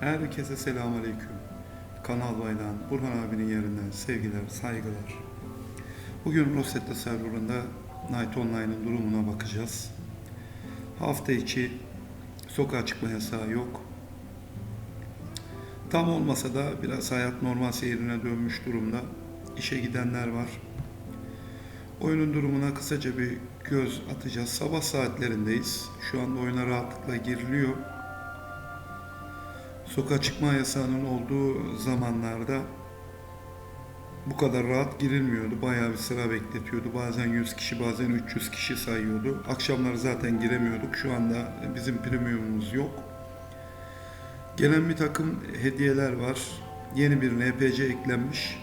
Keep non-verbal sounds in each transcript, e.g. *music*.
Herkese selamünaleyküm. Kanal Bay'dan, Burhan abinin yerinden sevgiler, saygılar. Bugün Rosetta serverında Night Online'ın durumuna bakacağız. Hafta içi sokağa çıkma yasağı yok. Tam olmasa da biraz hayat normal seyrine dönmüş durumda. İşe gidenler var. Oyunun durumuna kısaca bir göz atacağız. Sabah saatlerindeyiz. Şu anda oyuna rahatlıkla giriliyor. Sokağa çıkma yasağının olduğu zamanlarda bu kadar rahat girilmiyordu. Bayağı bir sıra bekletiyordu. Bazen 100 kişi, bazen 300 kişi sayıyordu. Akşamları zaten giremiyorduk. Şu anda bizim premiumumuz yok. Gelen bir takım hediyeler var. Yeni bir NPC eklenmiş.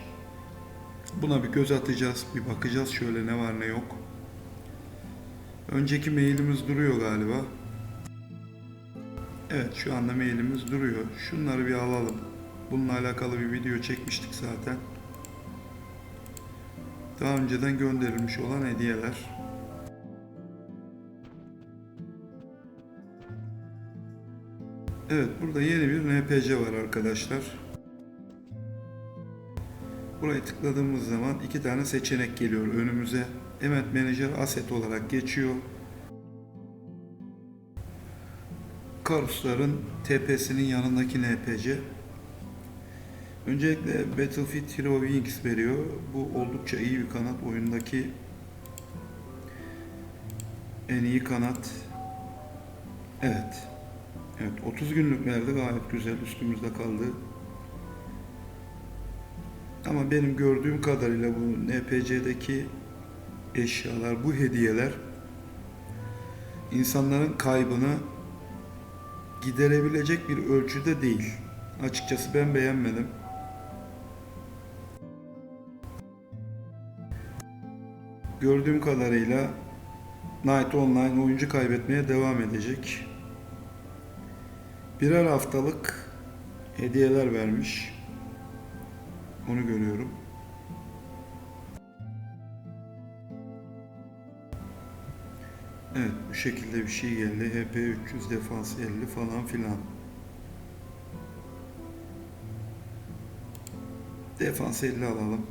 Buna bir göz atacağız, bir bakacağız şöyle ne var ne yok. Önceki mailimiz duruyor galiba. Evet şu anda mailimiz duruyor. Şunları bir alalım. Bununla alakalı bir video çekmiştik zaten. Daha önceden gönderilmiş olan hediyeler. Evet burada yeni bir NPC var arkadaşlar. Buraya tıkladığımız zaman iki tane seçenek geliyor önümüze. Event Manager Asset olarak geçiyor. Karusların TP'sinin yanındaki NPC. Öncelikle Battlefield Hero Wings veriyor. Bu oldukça iyi bir kanat. Oyundaki en iyi kanat. Evet. Evet 30 günlük verdi gayet güzel üstümüzde kaldı. Ama benim gördüğüm kadarıyla bu NPC'deki eşyalar, bu hediyeler insanların kaybını giderebilecek bir ölçüde değil. Açıkçası ben beğenmedim. Gördüğüm kadarıyla Night Online oyuncu kaybetmeye devam edecek. Birer haftalık hediyeler vermiş. Onu görüyorum. Evet bu şekilde bir şey geldi. HP 300 defans 50 falan filan. Defans 50 alalım.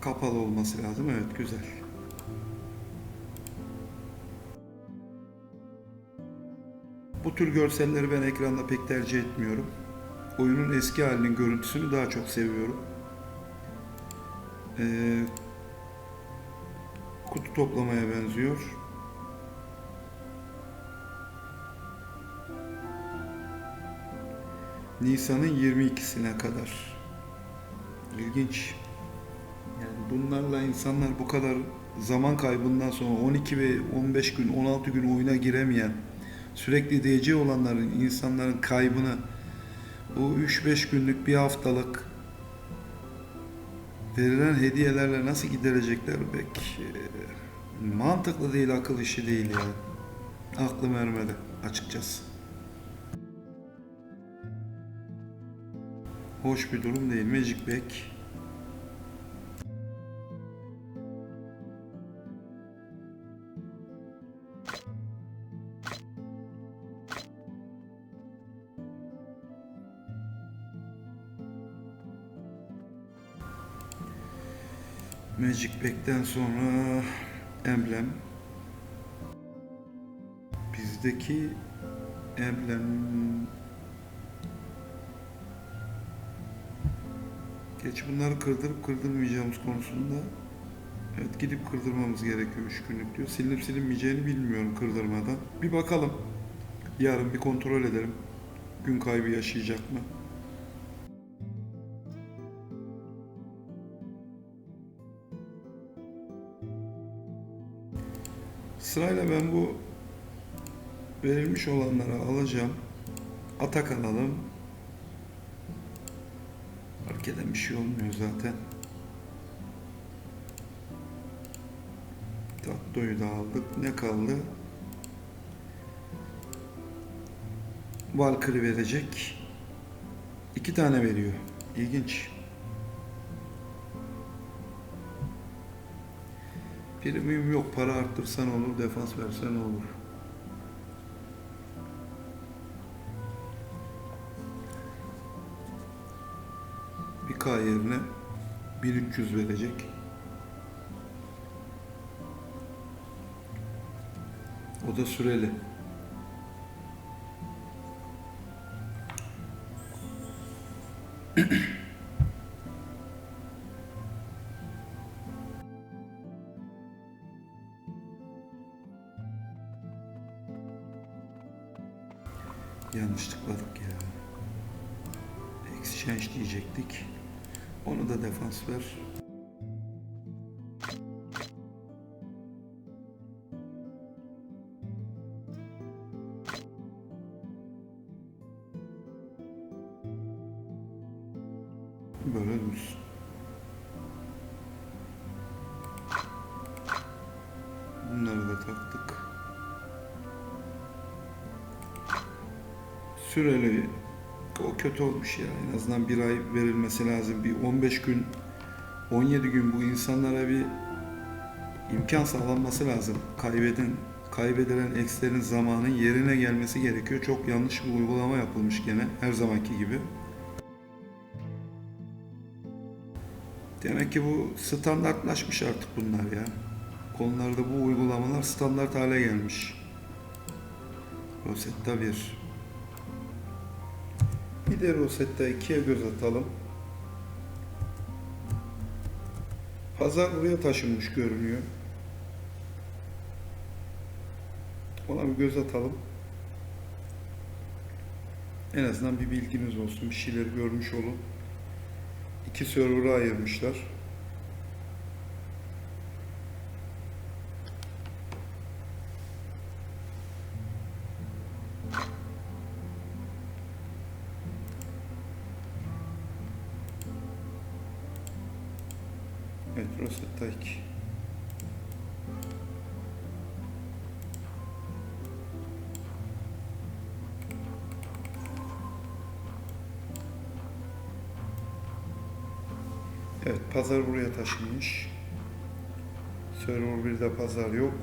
Kapalı olması lazım. Evet güzel. Bu tür görselleri ben ekranda pek tercih etmiyorum. Oyunun eski halinin görüntüsünü daha çok seviyorum. Ee, kutu toplamaya benziyor. Nisan'ın 22'sine kadar. İlginç. Yani bunlarla insanlar bu kadar zaman kaybından sonra 12 ve 15 gün, 16 gün oyuna giremeyen, sürekli DC olanların, insanların kaybını bu 3-5 günlük bir haftalık verilen hediyelerle nasıl giderecekler pek mantıklı değil, akıl işi değil ya. Aklım ermedi açıkçası. Hoş bir durum değil. Magic Bag. Magic Back'ten sonra emblem. Bizdeki emblem Geç bunları kırdırıp kırdırmayacağımız konusunda evet gidip kırdırmamız gerekiyor 3 günlük diyor. Silinip silinmeyeceğini bilmiyorum kırdırmadan. Bir bakalım. Yarın bir kontrol edelim. Gün kaybı yaşayacak mı? Sırayla ben bu verilmiş olanları alacağım. Atak alalım. Fark bir şey olmuyor zaten. Tattoyu da aldık. Ne kaldı? Valkyrie verecek. İki tane veriyor. İlginç. Primim yok, para arttırsan olur, defans versen olur. Bir K yerine 1300 verecek. O da süreli. *clears throat* Yanlış tıkladık ya. Exchange diyecektik. Onu da defans ver. Böyle dursun. Bunları da taktık. Süreli o kötü olmuş ya. En azından bir ay verilmesi lazım. Bir 15 gün 17 gün bu insanlara bir imkan sağlanması lazım. Kaybeden kaybedilen ekslerin zamanın yerine gelmesi gerekiyor. Çok yanlış bir uygulama yapılmış gene her zamanki gibi. Demek ki bu standartlaşmış artık bunlar ya. Konularda bu uygulamalar standart hale gelmiş. Rosetta 1. Bir de Rosetta 2'ye göz atalım. Pazar buraya taşınmış görünüyor. Ona bir göz atalım. En azından bir bilginiz olsun. Bir şeyleri görmüş olun. İki server'a ayırmışlar. Evet, Rosetta 2. Evet, pazar buraya taşınmış. Server 1'de pazar yok.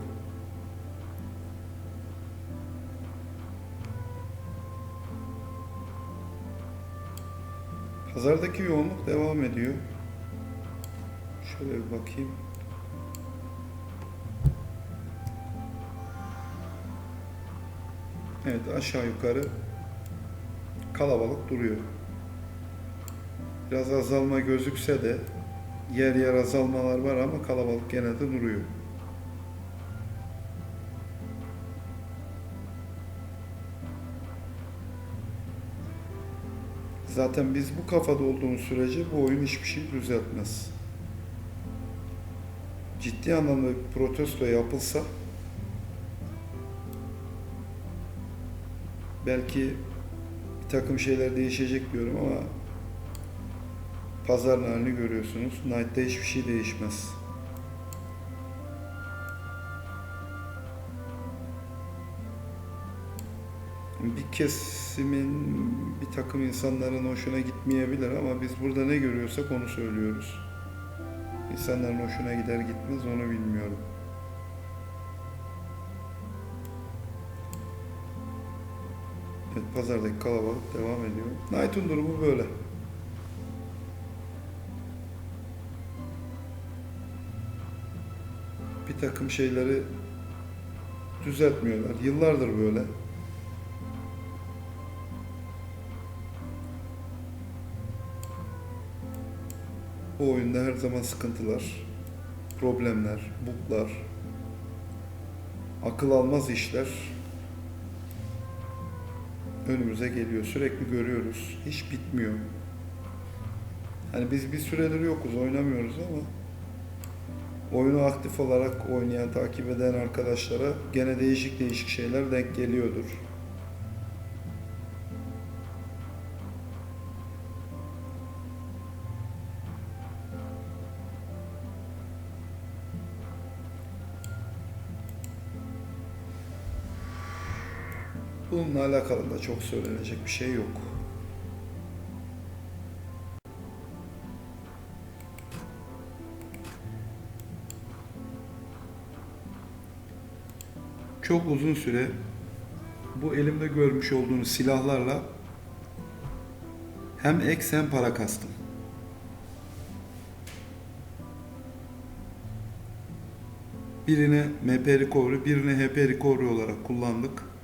Pazardaki yoğunluk devam ediyor. Şöyle bir bakayım. Evet aşağı yukarı kalabalık duruyor. Biraz azalma gözükse de yer yer azalmalar var ama kalabalık gene de duruyor. Zaten biz bu kafada olduğumuz sürece bu oyun hiçbir şey düzeltmez. Ciddi anlamda bir protesto yapılsa belki bir takım şeyler değişecek diyorum ama pazarın halini görüyorsunuz. Knight'ta hiçbir şey değişmez. Bir kesimin, bir takım insanların hoşuna gitmeyebilir ama biz burada ne görüyorsak onu söylüyoruz. İnsanların hoşuna gider gitmez onu bilmiyorum. Evet, pazardaki kalabalık devam ediyor. Knight'un durumu böyle. Bir takım şeyleri düzeltmiyorlar. Yıllardır böyle. Bu oyunda her zaman sıkıntılar, problemler, buglar, akıl almaz işler önümüze geliyor. Sürekli görüyoruz. Hiç bitmiyor. Hani biz bir süredir yokuz, oynamıyoruz ama oyunu aktif olarak oynayan, takip eden arkadaşlara gene değişik değişik şeyler denk geliyordur. Bununla alakalı da çok söylenecek bir şey yok. Çok uzun süre bu elimde görmüş olduğunuz silahlarla hem ek hem para kastım. Birine MP Recovery, birine HP Recovery olarak kullandık.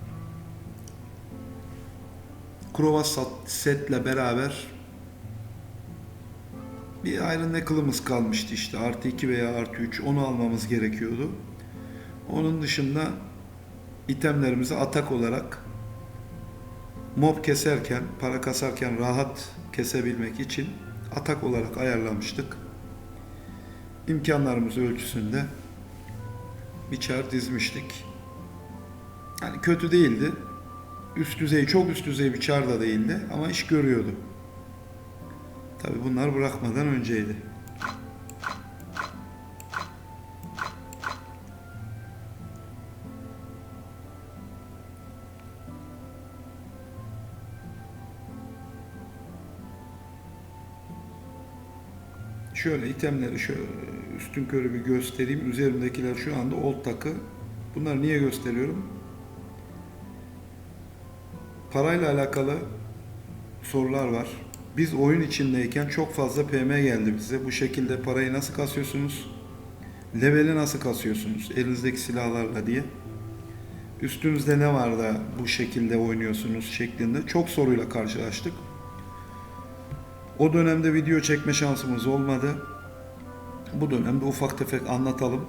Krova setle beraber bir Iron Knuckle'ımız kalmıştı işte. Artı 2 veya artı 3 onu almamız gerekiyordu. Onun dışında itemlerimizi atak olarak mob keserken, para kasarken rahat kesebilmek için atak olarak ayarlamıştık. İmkanlarımız ölçüsünde bir çar dizmiştik. Yani kötü değildi. Üst düzey, çok üst düzey bir çar da değildi ama iş görüyordu. Tabi bunlar bırakmadan önceydi. Şöyle itemleri şöyle üstün körü bir göstereyim. Üzerimdekiler şu anda old takı. Bunları niye gösteriyorum? Parayla alakalı sorular var. Biz oyun içindeyken çok fazla PM geldi bize. Bu şekilde parayı nasıl kasıyorsunuz? Leveli nasıl kasıyorsunuz? Elinizdeki silahlarla diye. Üstünüzde ne var da bu şekilde oynuyorsunuz şeklinde çok soruyla karşılaştık. O dönemde video çekme şansımız olmadı. Bu dönemde ufak tefek anlatalım.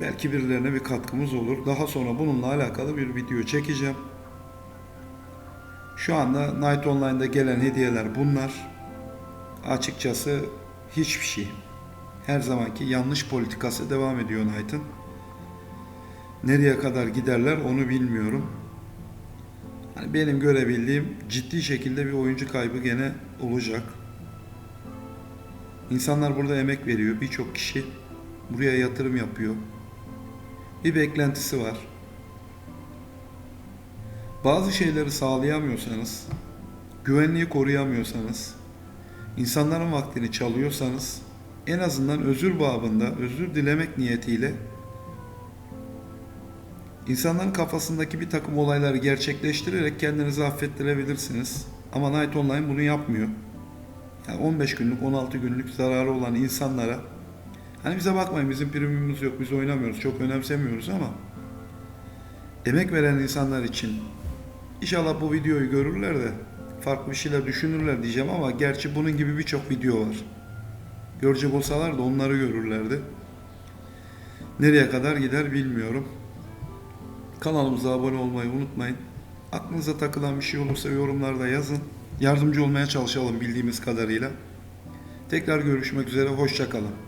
Belki birilerine bir katkımız olur. Daha sonra bununla alakalı bir video çekeceğim. Şu anda Night Online'da gelen hediyeler bunlar. Açıkçası hiçbir şey. Her zamanki yanlış politikası devam ediyor Knight'ın. Nereye kadar giderler onu bilmiyorum. Hani benim görebildiğim ciddi şekilde bir oyuncu kaybı gene olacak. İnsanlar burada emek veriyor. Birçok kişi buraya yatırım yapıyor. Bir beklentisi var. Bazı şeyleri sağlayamıyorsanız, güvenliği koruyamıyorsanız, insanların vaktini çalıyorsanız en azından özür babında, özür dilemek niyetiyle insanların kafasındaki bir takım olayları gerçekleştirerek kendinizi affettirebilirsiniz. Ama Night Online bunu yapmıyor. Yani 15 günlük, 16 günlük zararı olan insanlara hani bize bakmayın bizim primimiz yok, biz oynamıyoruz, çok önemsemiyoruz ama emek veren insanlar için inşallah bu videoyu görürler de farklı bir şeyler düşünürler diyeceğim ama gerçi bunun gibi birçok video var. Görecek olsalar da onları görürlerdi. Nereye kadar gider bilmiyorum. Kanalımıza abone olmayı unutmayın. Aklınıza takılan bir şey olursa yorumlarda yazın. Yardımcı olmaya çalışalım bildiğimiz kadarıyla. Tekrar görüşmek üzere, hoşçakalın.